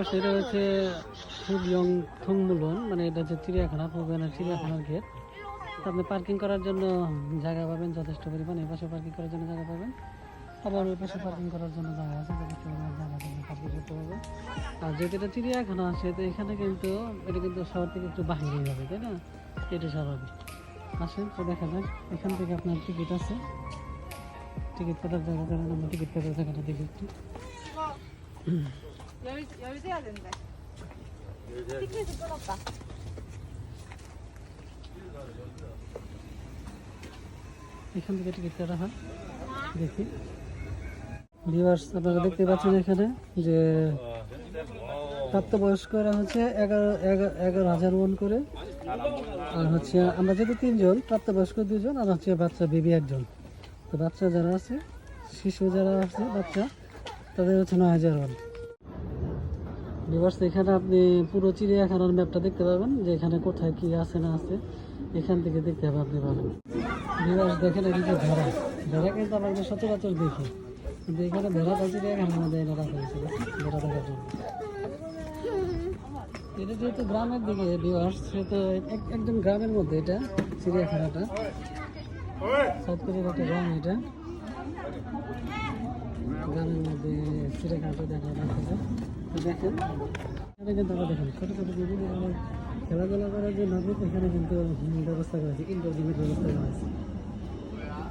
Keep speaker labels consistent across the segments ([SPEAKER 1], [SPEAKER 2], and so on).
[SPEAKER 1] Because এটা হচ্ছে ফুবিয়ং থুংমুলন মানে এটা হচ্ছে চিড়িয়াখানা ফুবিয়নের চিড়িয়াখানার গেট। আপনি পার্কিং করার জন্য জায়গা পাবেন, যথেষ্ট পরিমাণ। এই পাশে পার্কিং করার জন্য জায়গা পাবেন। আবার ওই পাশে পার্কিং করার জন্য জায়গা আছে, যথেষ্ট পরিমাণ জায়গা পাবেন পার্কিং করতে পারবেন। আর যেহেতু এটা চিড়িয়াখানা, সেহেতু এখানে কিন্তু, এটা কিন্তু শহর থেকে একটু বাহিরে যাবে তাই না? এটা স্বাভাবিক আসেন, তো দেখা যাক, এখান থেকে আপনার টিকিট আছে। টিকিট কাটার জায়গা জানেন আমরা টিকিট কাটার জায়গাটা দেখি একটু।
[SPEAKER 2] 열, 열쇠야 된대. 티켓이 끊었다.
[SPEAKER 1] এখান থেকে টিকিট কাটা হয় দেখি ভিউয়ার্স আপনারা দেখতে পাচ্ছেন এখানে যে প্রাপ্তবয়স্করা হচ্ছে এগারো এগারো এগারো হাজার ওয়ান করে আর হচ্ছে আমরা যেহেতু তিনজন প্রাপ্তবয়স্ক দুজন আর হচ্ছে বাচ্চা বেবি একজন তো বাচ্চা যারা আছে শিশু যারা আছে বাচ্চা তাদের হচ্ছে নয় হাজার ওয়ান ভিউয়ার্স এখানে আপনি পুরো চিড়িয়াখানার ম্যাপটা দেখতে পাবেন যে এখানে কোথায় কি আছে না আছে। এখান থেকে দেখতে হবে আপনি পাবেন ভিউয়ার্স দেখেন এদিকে ভেড়া ভেড়া কিন্তু আমরা সচরাচর দেখি। কিন্তু এখানে ভেড়াটা চিড়িয়াখানার মধ্যে এটা রাখা হয়েছে ভেড়া দেখার জন্য। এটা যেহেতু গ্রামের দিকে ভিউয়ার্স সেহেতু এক- একদম গ্রামের মধ্যে এটা, চিড়িয়াখানাটা। সাউথ কোরিয়ার একটা গ্রাম এটা। গ্রামের মধ্যে চিড়িয়াখানাটা দেখা যাচ্ছে দেখেন কিন্তু আমরা খেলাধুলা করার জন্য কিন্তু এখানে কিন্তু ব্যবস্থা করা হয়েছে ইনডোর গেমের ব্যবস্থা করা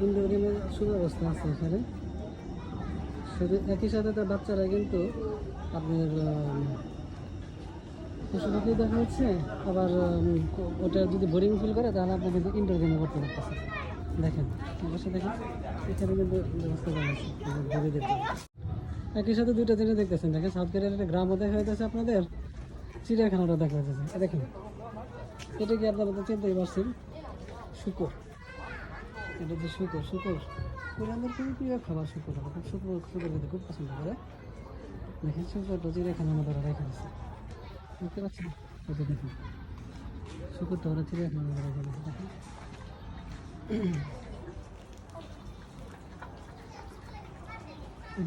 [SPEAKER 1] ইনডোর গেমের সুব্যবস্থা আছে এখানে। শুধু একই সাথে তার বাচ্চারা কিন্তু আপনার আহ, পশু দেখা হচ্ছে আবার ওটা যদি বোরিং ফিল করে তাহলে আপনি কিন্তু ইনডোর গেমও করতে পারতেছেন দেখেন অবশ্যই দেখেন? এখানে কিন্তু ব্যবস্থা করা আছে গরিবদের জন্য। একই সাথে দুইটা জিনিস দেখতেছেন, দেখেন সাউথ কোরিয়ার একটা গ্রামও দেখা যাচ্ছে আপনাদের চিড়িয়াখানাটা দেখা যাচ্ছে দেখেন, এটা কি আপনারা তো চিনতেই পারছেন? শুকর। এটা যে শুকর শুকর। কোরিয়ানদের খুবই প্রিয় খাবার শুকর খুব শুকর শুকর খেতে খুব পছন্দ করে। দেখেন, শুকরটা চিড়িয়াখানার মধ্যে রেখে দিচ্ছে বুঝতে পারছেন দেখুন, শুকরটা ওরা চিড়িয়াখানার মধ্যে রেখে দিচ্ছে দেখেন। এই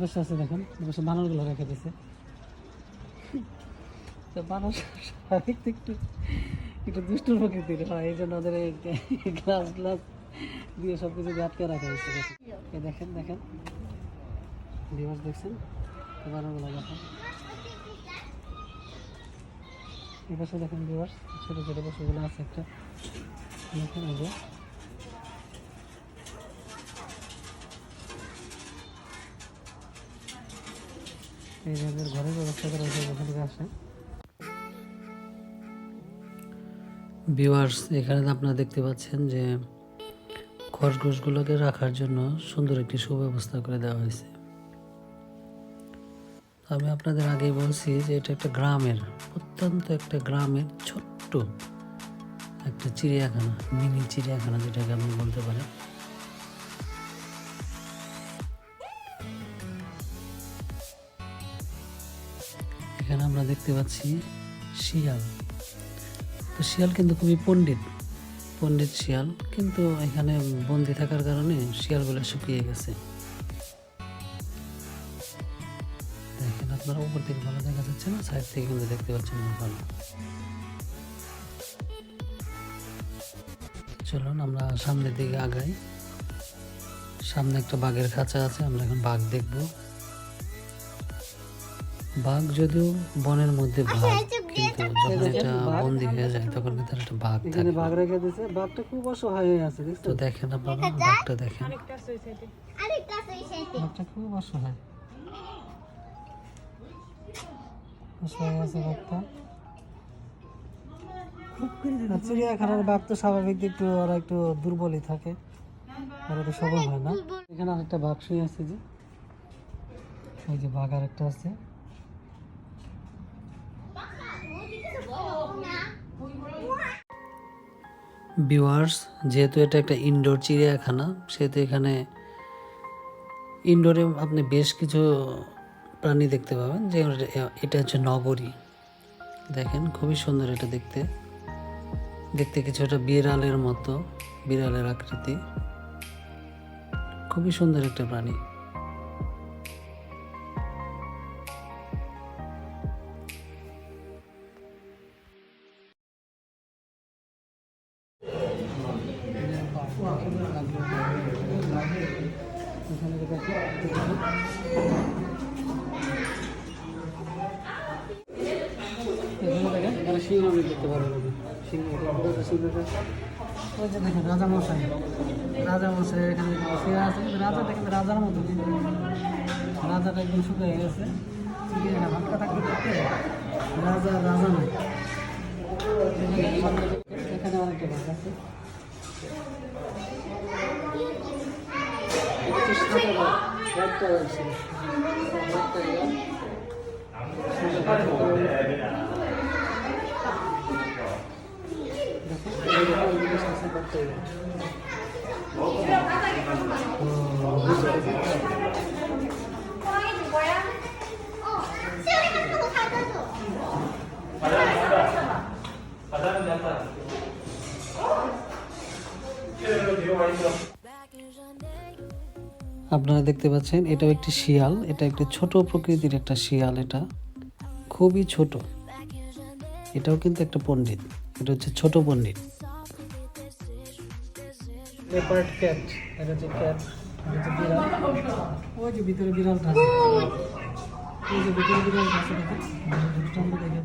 [SPEAKER 1] পাশে আছে দেখেন, এই পাশে বানরগুলো রেখে দিছে তো বানর একটু একটু দুষ্টুর প্রকৃতির হয়, এই জন্য ওদের গ্লাস গ্লাস দিয়ে সব কিছু আটকে রাখা হয়েছে। দেখেন দেখেন। দিবস দেখছেন? বানরগুলো দেখেন। দেখেন দিবস ছোটো ছোটো পশুগুলো আছে একটা। দেখেন এই যে ওদের ঘরের ব্যবস্থা করা হয়েছে, ওখান থেকে আসে ভিউয়ার্স এখানে আপনারা দেখতে পাচ্ছেন যে খরগোশগুলোকে রাখার জন্য সুন্দর একটি সুব্যবস্থা করে দেওয়া হয়েছে। আমি আপনাদের আগেই বলছি যে এটা একটা গ্রামের, অত্যন্ত একটা গ্রামের ছোট্ট একটা চিড়িয়াখানা, মিনি চিড়িয়াখানা যেটাকে আপনি বলতে পারেন। এখানে আমরা দেখতে পাচ্ছি শিয়াল। তো শিয়াল কিন্তু খুবই পণ্ডিত। পণ্ডিত শিয়াল। কিন্তু এখানে বন্দি থাকার কারণে শিয়ালগুলো শুকিয়ে গেছে। দেখেন আপনারা উপর থেকে ভালো দেখা যাচ্ছে না? সাইড থেকে কিন্তু দেখতে পাচ্ছেন না ভালো। চলুন আমরা সামনের দিকে আগাই। সামনে একটা বাঘের খাঁচা আছে, আমরা এখন বাঘ দেখব। বাঘ যদিও বনের মধ্যে বাঘ কিন্তু যখন এটা বন্দি হয়ে যায় তখন কিন্তু একটা বাঘ থাকে বাঘ রেখে দিয়েছে বাঘটা খুব অসহায় হয়ে আছে তো না আপনারা বাঘটা দেখেন। বাঘটা খুব অসহায়। অসহায় আছে বাঘটা। চিড়িয়াখানার বাঘ তো স্বাভাবিক একটু ওরা একটু দুর্বলই থাকে। ওরা তো সবল হয় না। এখানে আরেকটা বাঘ শুয়ে আছে যে। ওই যে বাঘ আরেকটা আছে। ভিউয়ার্স যেহেতু এটা একটা ইনডোর চিড়িয়াখানা, সেহেতু এখানে ইনডোরে আপনি বেশ কিছু প্রাণী দেখতে পাবেন। যে এটা হচ্ছে নগরী। দেখেন, খুবই সুন্দর এটা দেখতে। দেখতে কিছুটা বিড়ালের মতো, বিড়ালের আকৃতি। খুবই সুন্দর একটা প্রাণী। দেখতে সিংহ। আছে। ওই যে দেখেন রাজা মশাই। রাজা মশাই এখানে শুয়ে আছে কিন্তু রাজাটা কিন্তু রাজার মতো কিন্তু রাজাটা একদম শুকিয়ে গেছে। হালকা থাকতে থাকতে রাজা রাজা নয়। এখানে অনেকটা ভাগ আছে। আপনারা দেখতে পাচ্ছেন, এটাও একটি শিয়াল, এটা একটি ছোট প্রকৃতির একটা শিয়াল এটা। খুবই ছোট। এটাও কিন্তু একটা পণ্ডিত, এটা হচ্ছে ছোট পণ্ডিত। ক্যাট এটা ক্যাট এটা বিড়াল। ওই যে ভিতরে বিড়ালটা আছে ওই যে ভিতরে দেখেন। দেখে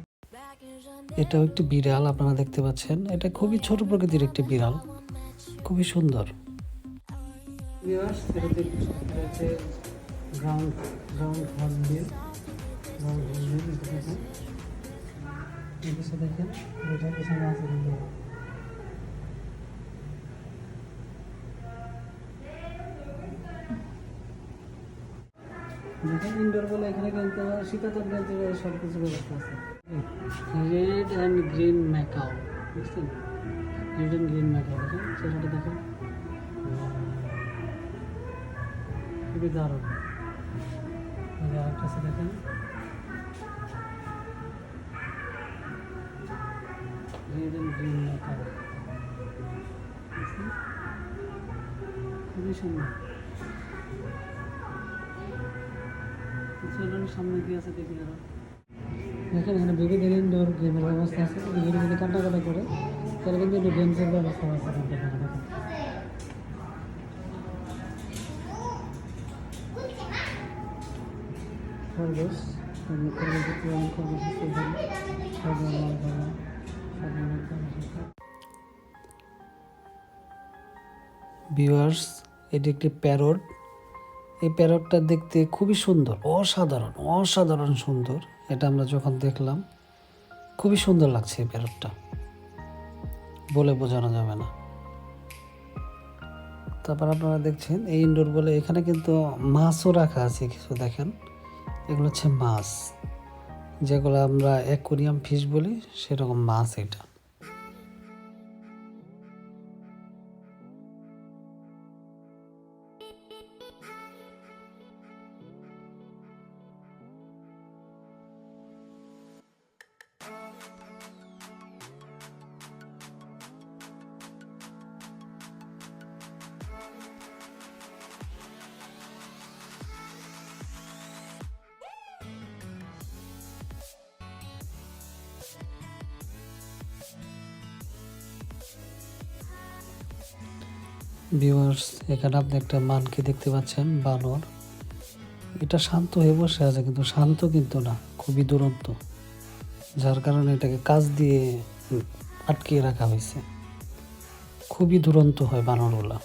[SPEAKER 1] এটাও একটি বিড়াল, আপনারা দেখতে পাচ্ছেন। এটা খুবই ছোট প্রকৃতির একটি বিড়াল। খুবই সুন্দর। গ্রাউন্ড গ্রাউন্ড দেখুন ইনডোর বলে এখানে কিন্তু শীতাতপ খেলতে সব কিছু ব্যবস্থা আছে। রেড অ্যান্ড গ্রিন ম্যাকাও বুঝছেন? রেড অ্যান্ড গ্রিন ম্যাকাও দেখেন সেটা দেখেন। খুবই দারুণ। আরেকটা দেখেন। রেড অ্যান্ড গ্রিন ম্যাকাও খুবই সুন্দর। চলুন সামনে কি আছে দেখি আরও। দেখেন এখানে বেবিদের ইনডোর গেমের ব্যবস্থা আছে। বেবি যদি কাটা কাটা করে তাহলে কিন্তু একটু গেমসের ব্যবস্থা আছে। খরগোশ ভিউয়ার্স এটি একটি প্যারট এই প্যারটটা দেখতে খুবই সুন্দর, অসাধারণ অসাধারণ সুন্দর। এটা আমরা যখন দেখলাম, খুবই সুন্দর লাগছে এই প্যারটটা বলে বোঝানো যাবে না। তারপর আপনারা দেখছেন, এই ইনডোর বলে এখানে কিন্তু মাছও রাখা আছে, কিছু দেখেন। এগুলো হচ্ছে মাছ। যেগুলো আমরা অ্যাকোরিয়াম ফিশ বলি, সেরকম মাছ এটা। ভিউয়ার্স এখানে আপনি একটা মানকে দেখতে পাচ্ছেন বানর। এটা শান্ত হয়ে বসে আছে কিন্তু শান্ত কিন্তু না খুবই দুরন্ত। যার কারণে এটাকে কাজ দিয়ে আটকিয়ে রাখা হয়েছে। খুবই দুরন্ত হয় বানরগুলা।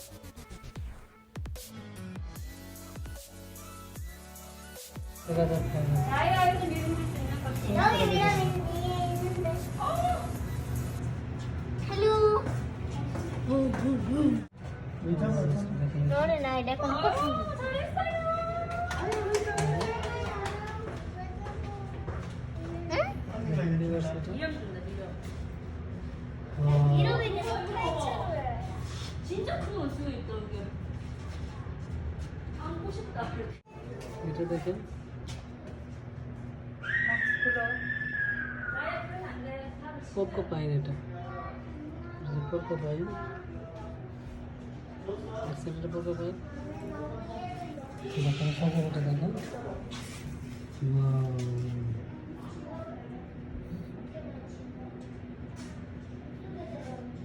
[SPEAKER 2] হ্যালো 너는 나의 내건 똑같은 이러면 계속 탈출을 해.
[SPEAKER 3] 진짜 큰 원숭이 있다 여기 안고 싶다
[SPEAKER 1] এটা দেখেন পোকো পাইন এটা পোকো পাইন অ্যাক্সিডেন্ট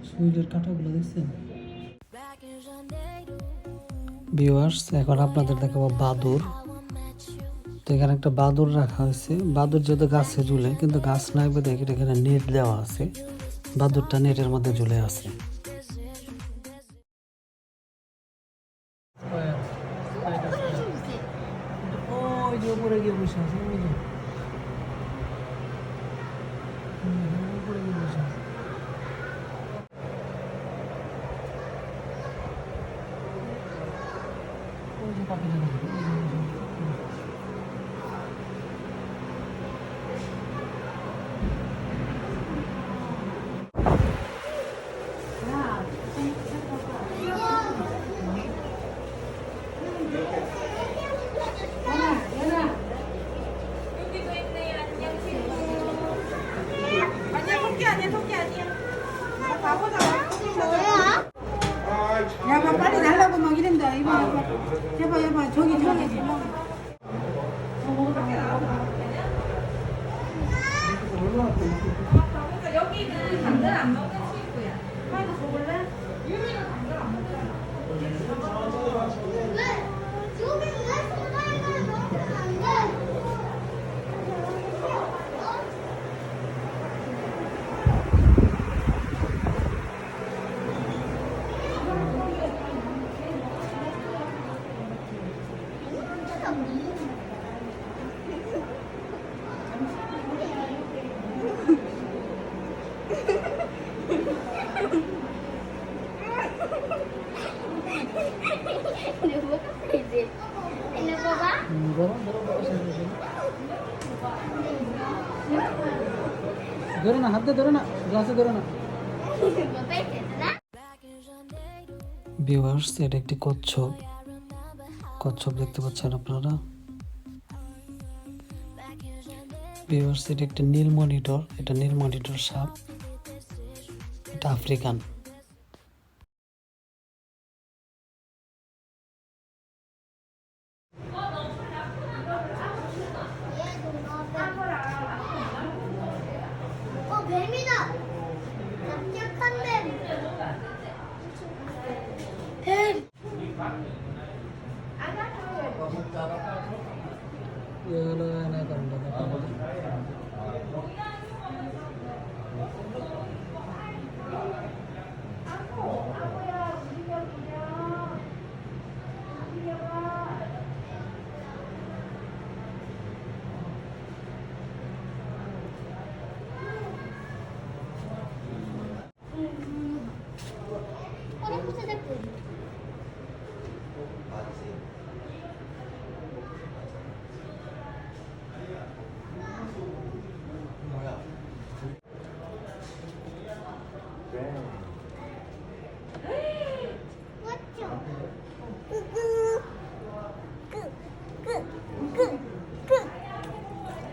[SPEAKER 1] সুইলের দেখছেন ভিউয়ার্স এখন আপনাদের দেখাবো বাদুর। তো এখানে একটা বাদুর রাখা হয়েছে। বাদুর যেহেতু গাছে ঝুলে, কিন্তু গাছ নাই বেঁধে এখানে নেট দেওয়া আছে। বাদুরটা নেটের মধ্যে ঝুলে আছে।
[SPEAKER 4] 밥이라는
[SPEAKER 1] 거. হাতে ভিউয়ার্স এটা একটি কচ্ছপ। কচ্ছপ দেখতে পাচ্ছেন আপনারা। ভিউয়ার্স এটা একটি নীল মনিটর এটা নীল মনিটর সাপ। এটা আফ্রিকান।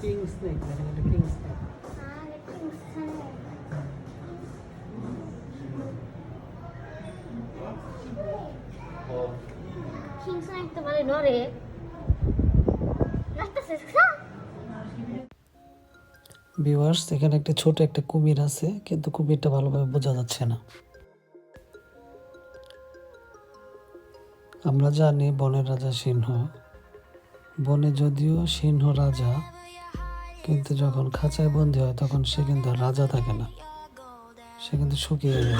[SPEAKER 1] কিং এখানে একটা ছোট একটা কুমির আছে কিন্তু কুমিরটা ভালোভাবে বোঝা যাচ্ছে না। আমরা জানি বনের রাজা সিংহ বনে যদিও সিংহ রাজা, কিন্তু যখন খাঁচায় বন্দি হয়, তখন সে কিন্তু রাজা থাকে না। সে কিন্তু শুকিয়ে যায়।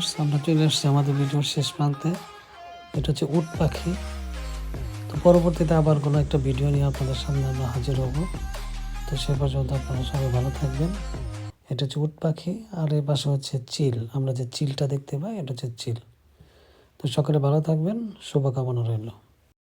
[SPEAKER 1] ভিউয়ার্স আমরা চলে এসেছি আমাদের ভিডিওর শেষ প্রান্তে। এটা হচ্ছে উট পাখি। তো পরবর্তীতে আবার কোনো একটা ভিডিও নিয়ে আপনাদের সামনে আমরা হাজির হব। তো সে পর্যন্ত আপনারা সবাই ভালো থাকবেন। এটা হচ্ছে উট পাখি, আর এর পাশে হচ্ছে চিল। আমরা যে চিলটা দেখতে পাই, এটা হচ্ছে চিল। তো সকলে ভালো থাকবেন, শুভকামনা রইল।